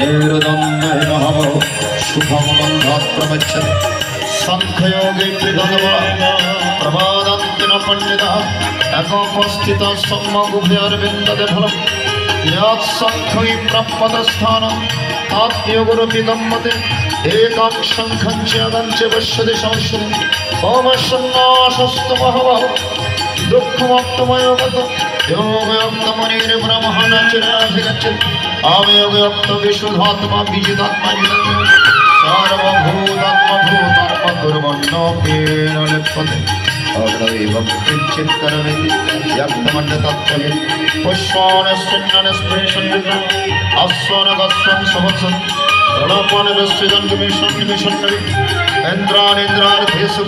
निर्द्वन्द्वे महामो शुभं बन्धात् प्रमुच्यते साङ्ख्ययोगे कृतनव प्रमादन्ति न पण्डितः एकोपस्थितः सम्मगुभयोर्विन्दते फलम् यत् सङ्ख्यै प्राप्तस्थानं तात्योगुरपि गम्यते एकां शङ्खं च अगं च पश्यति संशयं ओमशन्नाशस्तु बहवः दुःखमुक्तमयो যোগমনির ব্রহ্মণচরাভিরচন অবয়গক্ত বিশুদ্ধাত্মা বিজিতাত্মা সর্বভূতাত্মভূতাত্ম দুর্বণ্ণপেরলিপতে অগ্রৈবং কিঞ্চিৎ করমিতি ব্যক্তমণ্ডতত্ত্বজিৎ পুষ্পাণস্পৃণ্ণস্পৃশন অশ্বনগস্বং সমসন প্রণপনরস্যজন নিমিষন নিমিষন ইন্দ্রাণীন্দ্রার্থেষু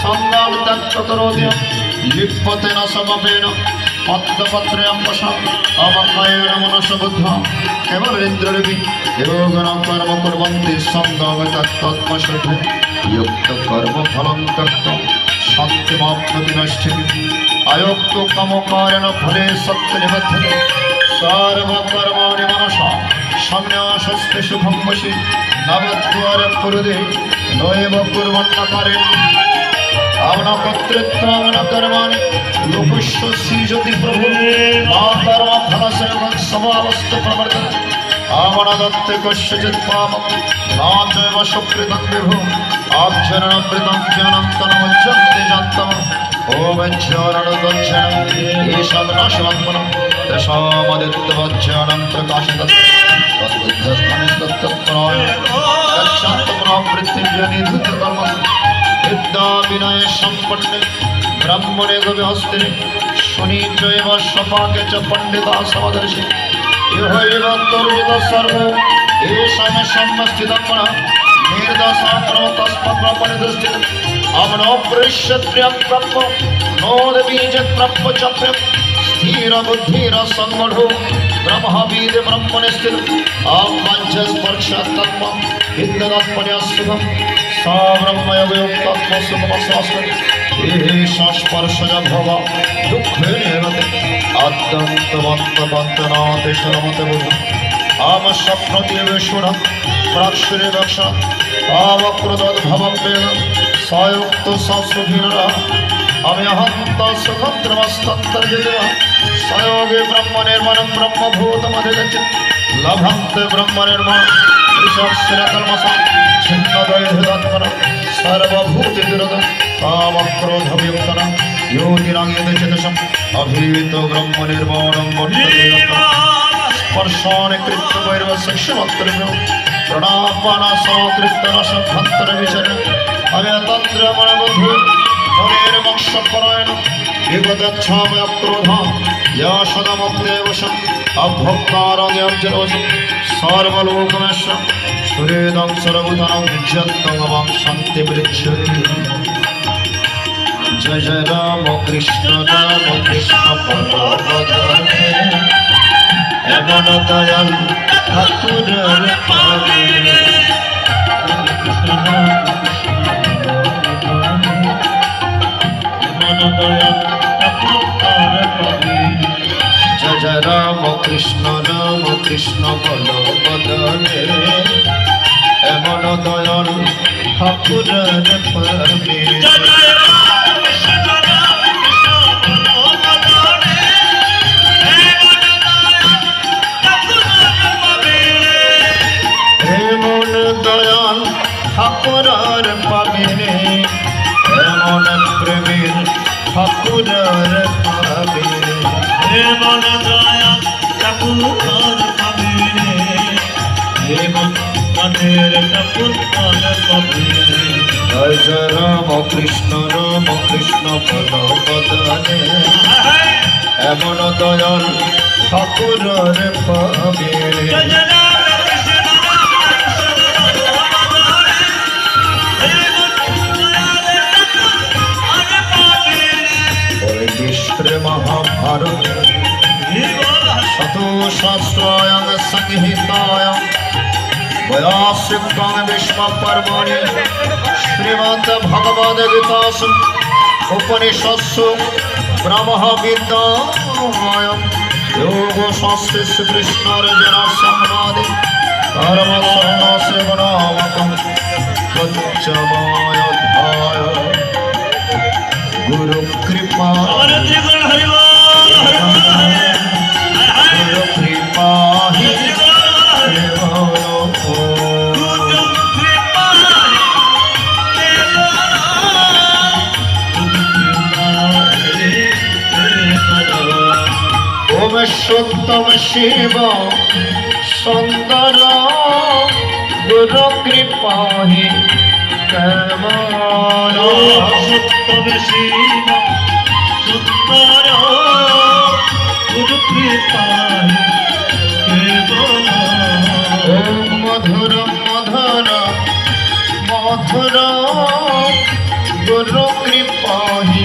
সন্ধ্যাবদান্তরোদয় লিপ্যতেন সমবেন পত্রপত্রে মনস বুদ্ধ মনসবুদ্ধ কেবল ইন্দ্রদেবী যোগন কর্ম করবন্তি সংগ্রাম কুর্বন্তি সন্ধ্যাবদাত্মশুদ্ধে যুক্ত কর্ম ফলং তত্ত্ব আয়ক্ত কম কারণ ফলে সত্য নিবদ্ধতে সর্বকর্মাণি মনস সন্ন্যাসস্তে শুভম বসি নবদ্বার কুরুদে নয়ব কুর্বন্ন করেন ভাবনা কর্তৃত্ব ভাবনা কর্মাণি লোকস্ব সৃজতি প্রভু। মাতার ফলসেব সমাবস্থ প্রবর্তন আমনা দত্তে কশ্যচিৎ পাপ। না চৈব সুকৃতং বিভু। আচ্ছরণাবৃতং জ্ঞানন্তনমজ্জন্তে জান্তম ওম চরণদচ্ছনং ঈশান নাশাত্মনং দশামদিত্যবচ্ছনং প্রকাশিতৎ তদ্বুদ্ধস্থানিস্তত্তপ্রায় তচ্ছাত্তপ্রাবৃত্তিব্যনিধুতকর্ম বিদ্যা বিনয়ে সম্পন্নে ব্রাহ্মণে গবে হস্তে সুনিচয় সপাকে চ পণ্ডিতা সমদর্শে ইহৈব তর্জিত সর্ব এষামে সম্মস্থিত নির্দশাক্রম তস্মপ্রপরিদৃষ্টি অমনোপৃশ্যত্রিয়ম প্রাপ্য নোদবীজ প্রাপ্য চক্র স্থির বুদ্ধির সংগঠু ব্রহ্মবিদ ব্রহ্মণে স্থির অবাঞ্চ সব্রহ্ময়োগস্পর্শজভব দুঃখের আদ্যন্তবন্তবন্তনাতে সরমতে বুধ আমার স্বপ্নতিবেশণ প্রাক্ষরে দক্ষা আমক্রদদ্ভবেন সয়ুক্ত সংসুধীরা আমি অহন্ত সুখত্রমস্তন্তর্জিত সয়োগে ব্রহ্ম নির্মাণ ব্রহ্মভূতমধিগচ্ছিত লভন্তে ব্রহ্মনির্মণ ঋষভশিরকর্মসং ছিন্নদয়ধৃতৎপরম সর্বভূতিদুরদম কামক্রোধবিমুখনম জ্যোতিরাঙ্গেদ চেতসম অভীত ব্রহ্মনির্মণং স্পর্শনে কৃত্যবৈরব শিক্ষমত্রিভ্য প্রণাপান সমতৃপ্তরসম ভক্তরবিচরণ অব্যতন্দ্রমণবধূ মনের মক্ষপরায়ণ বিপদচ্ছাময় ক্রোধ य সদমগ্নে अभोक्तारजर्जरोज सर्वलोकमेश सुरेदं सर्वतनं विजयन्तमं सन्ति वृच्छति जय जय राम कृष्ण राम कृष्ण पदवदने यमनतयं ठाकुरर पावे কৃষ্ণ বল এমন দয়াল ঠাকুরের পাবে এমন দয়াল ঠাকুরার পাবিনে এমন প্রেমের ঠাকুরার এমন দয়া ঠাকুর পাবে এমন মনের ঠাকুর পাবে জয় জয় রাম কৃষ্ণ রাম কৃষ্ণ পদ পদনে এমন দয়াল ঠাকুরার পাবিনে জয় জয় রাম মহাভারত। शतुशस्त्रयं संहिताय वयास्युक्तं विश्वपर्वणि श्रीमद्भगवद्गीतासु उपनिषत्सु ब्रह्मविद्यायं योगशास्त्रे श्रीकृष्णार्जुनसंवादे कर्मसर्णसेवनामकं पञ्चमायध्याय गुरु সত্যম শিব সুন্দর গুরু কৃপা হি কেমন? সত্যম শিব সুন্দর গুরু কৃপা কেবল ওম মধুর মধুর মধুর গুরু কৃপা হি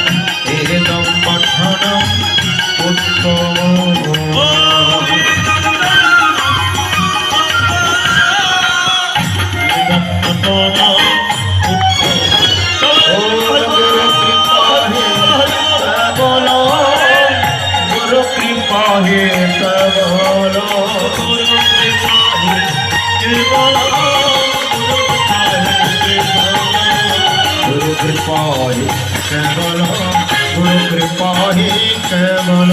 গুরু কৃপা হে কেবল গুরু কৃপা কেবল